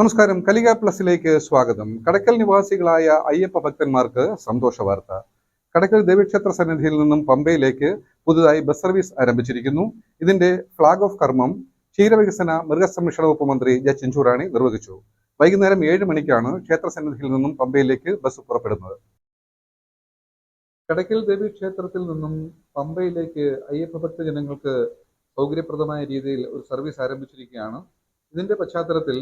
നമസ്കാരം. കലിക പ്ലസിലേക്ക് സ്വാഗതം. കടക്കൽ നിവാസികളായ അയ്യപ്പ ഭക്തന്മാർക്ക് സന്തോഷ വാർത്ത. കടക്കൽ ദേവീക്ഷേത്ര സന്നിധിയിൽ നിന്നും പമ്പയിലേക്ക് പുതുതായി ബസ് സർവീസ് ആരംഭിച്ചിരിക്കുന്നു. ഇതിന്റെ ഫ്ളാഗ് ഓഫ് കർമ്മം ക്ഷീരവികസന മൃഗസംരക്ഷണ വകുപ്പ് മന്ത്രി ജെ ചിഞ്ചുറാണി നിർവഹിച്ചു. വൈകുന്നേരം ഏഴ് മണിക്കാണ് ക്ഷേത്ര സന്നിധിയിൽ നിന്നും പമ്പയിലേക്ക് ബസ് പുറപ്പെടുന്നത്. കടക്കൽ ദേവി ക്ഷേത്രത്തിൽ നിന്നും പമ്പയിലേക്ക് അയ്യപ്പ ഭക്ത ജനങ്ങൾക്ക് സൗകര്യപ്രദമായ രീതിയിൽ ഒരു സർവീസ് ആരംഭിച്ചിരിക്കുകയാണ്. ഇതിന്റെ പശ്ചാത്തലത്തിൽ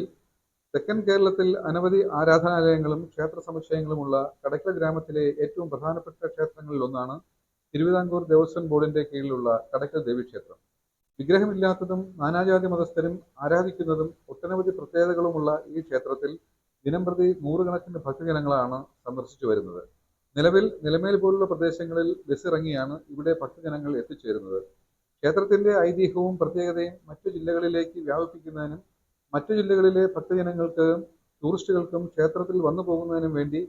തെക്കൻ കേരളത്തിൽ അനവധി ആരാധനാലയങ്ങളും ക്ഷേത്ര സമുച്ചയങ്ങളുമുള്ള കടക്കൽ ഗ്രാമത്തിലെ ഏറ്റവും പ്രധാനപ്പെട്ട ക്ഷേത്രങ്ങളിൽ ഒന്നാണ് തിരുവിതാംകൂർ ദേവസ്വം ബോർഡിന്റെ കീഴിലുള്ള കടക്കൽ ദേവീക്ഷേത്രം. വിഗ്രഹമില്ലാത്തതും നാനാജാതി മതസ്ഥരും ആരാധിക്കുന്നതും ഒട്ടനവധി പ്രത്യേകതകളുമുള്ള ഈ ക്ഷേത്രത്തിൽ ദിനംപ്രതി നൂറുകണക്കിന് ഭക്തജനങ്ങളാണ് സന്ദർശിച്ചു വരുന്നത്. നിലവിൽ നിലമേൽ പോലുള്ള പ്രദേശങ്ങളിൽ ബസ് ഇറങ്ങിയാണ് ഇവിടെ ഭക്തജനങ്ങൾ എത്തിച്ചേരുന്നത്. ക്ഷേത്രത്തിന്റെ ഐതിഹ്യവും പ്രത്യേകതയും മറ്റു ജില്ലകളിലേക്ക് വ്യാപിപ്പിക്കുന്നതിനും മറ്റു ജില്ലകളിലെ ഭക്തജനങ്ങൾക്ക് ടൂറിസ്റ്റുകൾക്കും ക്ഷേത്രത്തിൽ വന്നു പോകുന്നതിനും വേണ്ടി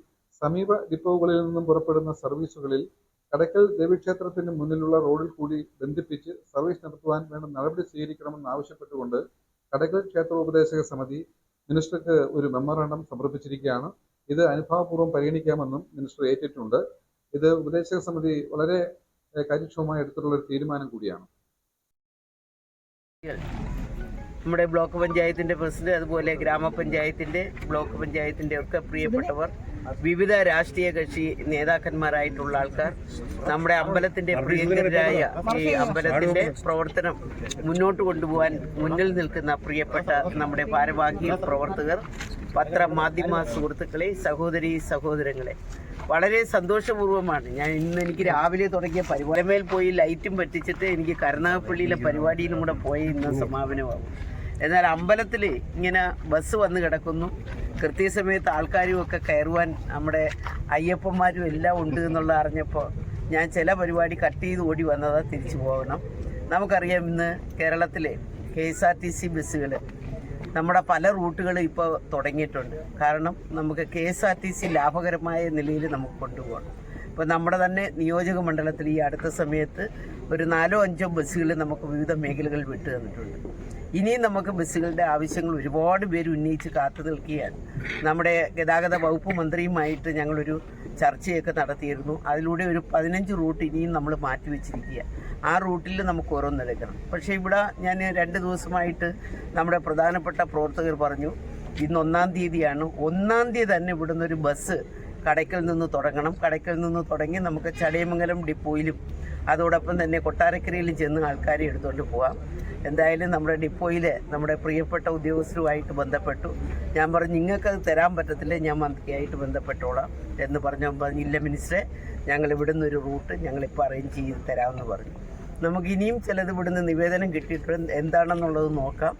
സമീപ ഡിപ്പോകളിൽ നിന്നും പുറപ്പെടുന്ന സർവീസുകളിൽ കടക്കൽ ദേവീക്ഷേത്രത്തിന് മുന്നിലുള്ള റോഡിൽ കൂടി ബന്ധിപ്പിച്ച് സർവീസ് നടത്തുവാൻ വേണ്ട നടപടി സ്വീകരിക്കണമെന്ന് ആവശ്യപ്പെട്ടുകൊണ്ട് കടക്കൽ ക്ഷേത്രോപദേശക സമിതി മിനിസ്റ്റർക്ക് ഒരു മെമ്മറാണ്ടം സമർപ്പിച്ചിരിക്കുകയാണ്. ഇത് അനുഭാവപൂർവം പരിഗണിക്കാമെന്നും മിനിസ്റ്റർ ഏറ്റിട്ടുണ്ട്. ഇത് ഉപദേശക സമിതി വളരെ കാര്യക്ഷമമായി എടുത്തിട്ടുള്ള ഒരു തീരുമാനം കൂടിയാണ്. നമ്മുടെ ബ്ലോക്ക് പഞ്ചായത്തിന്റെ പ്രസിഡന്റ് അതുപോലെ ഗ്രാമപഞ്ചായത്തിന്റെ ബ്ലോക്ക് പഞ്ചായത്തിന്റെ ഒക്കെ പ്രിയപ്പെട്ടവർ വിവിധ രാഷ്ട്രീയ കക്ഷി നേതാക്കന്മാരായിട്ടുള്ള ആൾക്കാർ നമ്മുടെ അമ്പലത്തിന്റെ പ്രിയങ്കരായ ഈ അമ്പലത്തിന്റെ പ്രവർത്തനം മുന്നോട്ട് കൊണ്ടുപോകാൻ മുന്നിൽ നിൽക്കുന്ന പ്രിയപ്പെട്ട നമ്മുടെ ഭാരവാഹി പ്രവർത്തകർ പത്ര മാധ്യമ സുഹൃത്തുക്കളെ സഹോദരി സഹോദരങ്ങളെ വളരെ സന്തോഷപൂർവമാണ് ഞാൻ ഇന്ന് എനിക്ക് രാവിലെ തുടങ്ങിയ പരിപാടിമേൽ പോയി ലൈറ്റും പറ്റിച്ചിട്ട് എനിക്ക് കരുനാഗപ്പള്ളിയിലെ പരിപാടിയിലും കൂടെ പോയി ഇന്ന് സമാപനമാകും. എന്നാൽ അമ്പലത്തിൽ ഇങ്ങനെ ബസ് വന്ന് കിടക്കുന്നു. കൃത്യസമയത്ത് ആൾക്കാരും ഒക്കെ കയറുവാൻ നമ്മുടെ അയ്യപ്പന്മാരും എല്ലാം ഉണ്ട് എന്നുള്ള അറിഞ്ഞപ്പോൾ ഞാൻ ചില പരിപാടി കട്ട് ചെയ്ത് ഓടി വന്നതാ തിരിച്ചു പോകണം. നമുക്കറിയാം ഇന്ന് കേരളത്തിലെ K S R T C ബസ്സുകൾ നമ്മുടെ പല റൂട്ടുകളും ഇപ്പോൾ തുടങ്ങിയിട്ടുണ്ട്. കാരണം നമുക്ക് K S R T C ലാഭകരമായ നിലയിൽ നമുക്ക് കൊണ്ടുപോകണം. ഇപ്പോൾ നമ്മുടെ തന്നെ നിയോജക മണ്ഡലത്തിൽ ഈ അടുത്ത സമയത്ത് ഒരു നാലോ അഞ്ചോ ബസ്സുകൾ നമുക്ക് വിവിധ മേഖലകളിൽ വിട്ടു തന്നിട്ടുണ്ട്. ഇനിയും നമുക്ക് ബസ്സുകളുടെ ആവശ്യങ്ങൾ ഒരുപാട് പേര് ഉന്നയിച്ച് കാത്തു നിൽക്കുകയാണ്. നമ്മുടെ ഗതാഗത വകുപ്പ് മന്ത്രിയുമായിട്ട് ഞങ്ങളൊരു ചർച്ചയൊക്കെ നടത്തിയിരുന്നു. അതിലൂടെ ഒരു പതിനഞ്ച് റൂട്ട് ഇനിയും നമ്മൾ മാറ്റിവെച്ചിരിക്കുക ആ റൂട്ടിൽ നമുക്ക് ഓരോന്നെടുക്കണം പക്ഷേ ഇവിടെ ഞാൻ രണ്ട് ദിവസമായിട്ട് നമ്മുടെ പ്രധാനപ്പെട്ട പ്രവർത്തകർ പറഞ്ഞു ഇന്ന് ഒന്നാം തീയതിയാണ്. ഒന്നാം തീയതി തന്നെ ഇവിടുന്ന് ഒരു ബസ് കടയ്ക്കൽ നിന്ന് തുടങ്ങണം. കടയ്ക്കൽ നിന്ന് തുടങ്ങി നമുക്ക് ചടയമംഗലം ഡിപ്പോയിലും അതോടൊപ്പം തന്നെ കൊട്ടാരക്കരയിലും ചെന്ന് ആൾക്കാരെ എടുത്തുകൊണ്ട് പോകാം എന്തായാലും നമ്മുടെ ഡിപ്പോയിൽ നമ്മുടെ പ്രിയപ്പെട്ട ഉദ്യോഗസ്ഥരുമായിട്ട് ബന്ധപ്പെട്ടു. ഞാൻ പറഞ്ഞു നിങ്ങൾക്കത് തരാൻ പറ്റത്തില്ല ഞാൻ മന്ത്രിയായിട്ട് ബന്ധപ്പെട്ടോളാം എന്ന് പറഞ്ഞപ്പോൾ പറഞ്ഞു ഇല്ല മിനിസ്റ്ററെ ഞങ്ങൾ ഇവിടുന്ന് ഒരു റൂട്ട് ഞങ്ങളിപ്പോൾ അറേഞ്ച് ചെയ്ത് തരാമെന്ന് പറഞ്ഞു. നമുക്ക് ഇനിയും ചിലത് ഇവിടുന്ന് നിവേദനം കിട്ടിയിട്ടുണ്ട് എന്താണെന്നുള്ളത് നോക്കാം.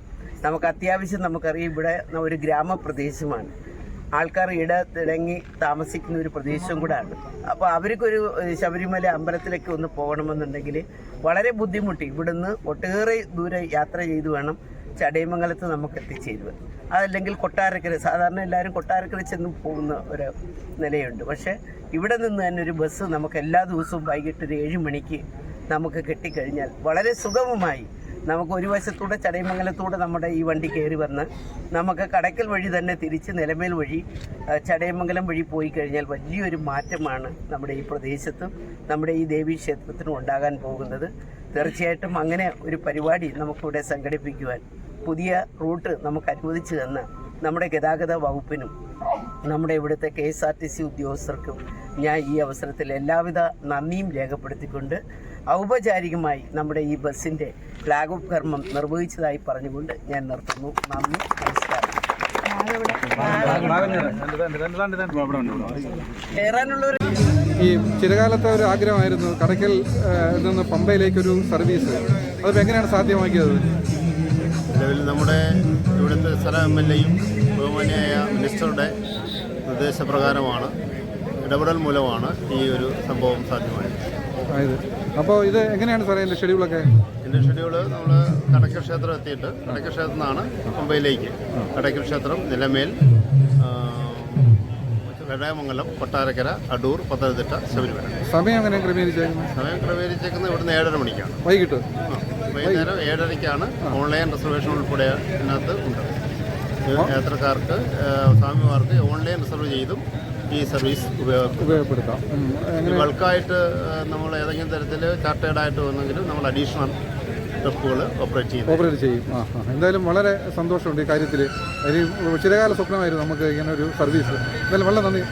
നമുക്ക് അത്യാവശ്യം നമുക്കറിയാം ഇവിടെ ഒരു ഗ്രാമപ്രദേശമാണ്. ആൾക്കാർ ഇടതിടങ്ങി താമസിക്കുന്ന ഒരു പ്രദേശവും കൂടാണ്. അപ്പോൾ അവർക്കൊരു ശബരിമല അമ്പലത്തിലേക്ക് ഒന്ന് പോകണമെന്നുണ്ടെങ്കിൽ വളരെ ബുദ്ധിമുട്ടി ഇവിടുന്ന് ഒട്ടേറെ ദൂരെ യാത്ര ചെയ്തു വേണം ചടയമംഗലത്ത് നമുക്ക് എത്തിച്ചേരുക അതല്ലെങ്കിൽ കൊട്ടാരക്കര സാധാരണ എല്ലാവരും കൊട്ടാരക്കര ചെന്ന് പോകുന്ന ഒരു നിലയുണ്ട്. പക്ഷേ ഇവിടെ നിന്ന് തന്നെ ഒരു ബസ് നമുക്ക് എല്ലാ ദിവസവും വൈകിട്ട് ഒരു ഏഴ് മണിക്ക് നമുക്ക് കിട്ടിക്കഴിഞ്ഞാൽ വളരെ സുഗമമായി നമുക്ക് ഒരു വശത്തൂടെ ചടയമംഗലത്തൂടെ നമ്മുടെ ഈ വണ്ടി കയറി വന്ന് നമുക്ക് കടക്കൽ വഴി തന്നെ തിരിച്ച് നിലമേൽ വഴി ചടയമംഗലം വഴി പോയി കഴിഞ്ഞാൽ വലിയൊരു മാറ്റമാണ് നമ്മുടെ ഈ പ്രദേശത്തും നമ്മുടെ ഈ ദേവീ ക്ഷേത്രത്തിനും ഉണ്ടാകാൻ പോകുന്നത്. തീർച്ചയായിട്ടും അങ്ങനെ ഒരു പരിപാടി നമുക്കിവിടെ സംഘടിപ്പിക്കുവാൻ പുതിയ റൂട്ട് നമുക്ക് അനുവദിച്ചു തന്ന നമ്മുടെ ഗതാഗത വകുപ്പിനും നമ്മുടെ ഇവിടുത്തെ K S R T C ഉദ്യോഗസ്ഥർക്കും ഞാൻ ഈ അവസരത്തിൽ എല്ലാവിധ നന്ദിയും രേഖപ്പെടുത്തിക്കൊണ്ട് ഔപചാരികമായി നമ്മുടെ ഈ ബസ്സിന്റെ ഫ്ലാഗ് ഓഫ് കർമ്മം നിർവഹിച്ചതായി പറഞ്ഞുകൊണ്ട് ഞാൻ നിർത്തുന്നു. നന്ദി നമസ്കാരം. ഈ ചിരകാലത്തെ ഒരു ആഗ്രഹമായിരുന്നു കടക്കൽ നിന്ന് പമ്പയിലേക്കൊരു സർവീസ്. അത് എങ്ങനെയാണ് സാധ്യമാക്കിയത്? നിലവിൽ നമ്മുടെ ഇവിടുത്തെ സ്ഥല എം എൽ എയും ബഹുമാനിയായ മിനിസ്റ്ററുടെ നിർദ്ദേശപ്രകാരമാണ് ഇടപെടൽ മൂലമാണ് ഈ ഒരു സംഭവം സാധ്യമായത്. ആയത്. അപ്പോൾ ഇത് എങ്ങനെയാണ് സാറേ എന്റെ ഷെഡ്യൂളൊക്കെ? എന്റെ ഷെഡ്യൂൾ നമ്മൾ കടക്കൽ ക്ഷേത്രം എത്തിയിട്ട് കടക്കൽ ക്ഷേത്രത്തിൽ നിന്നാണ് മുംബൈയിലേക്ക്. കടക്കൽ ക്ഷേത്രം നിലമേൽ വെള്ളയമംഗലം കൊട്ടാരക്കര അടൂർ പത്തനംതിട്ട ശബരിമല. സമയം എങ്ങനെ ക്രമീകരിച്ചേക്കുന്നത്? സമയം ക്രമീകരിച്ചേക്കുന്നത് ഇവിടുന്ന് ഏഴര മണിക്കാണ്. വൈകിട്ട്? വൈകുന്നേരം ഏഴരയ്ക്കാണ് ഓൺലൈൻ റിസർവേഷൻ ഉൾപ്പെടെ ഇതിനകത്ത് ഉണ്ട്. യാത്രക്കാർക്ക് സ്വാമിമാർക്ക് ഓൺലൈൻ റിസർവ് ചെയ്തും ഈ സർവീസ് ഉപയോഗം ഉപയോഗപ്പെടുത്താം. ബൾക്കായിട്ട് നമ്മൾ ഏതെങ്കിലും തരത്തിൽ ചാർട്ടേഡായിട്ട് വന്നെങ്കിലും നമ്മൾ അഡീഷണൽ ട്രിപ്പുകൾ ഓപ്പറേറ്റ് ചെയ്യുന്നു ഓപ്പറേറ്റ് ചെയ്യും. ആ ആ. എന്തായാലും വളരെ സന്തോഷമുണ്ട് ഈ കാര്യത്തിൽ. ഒരു ചിരകാല സ്വപ്നമായിരുന്നു നമുക്ക് ഇങ്ങനെ ഒരു സർവീസ്. എന്തായാലും വളരെ നന്ദി.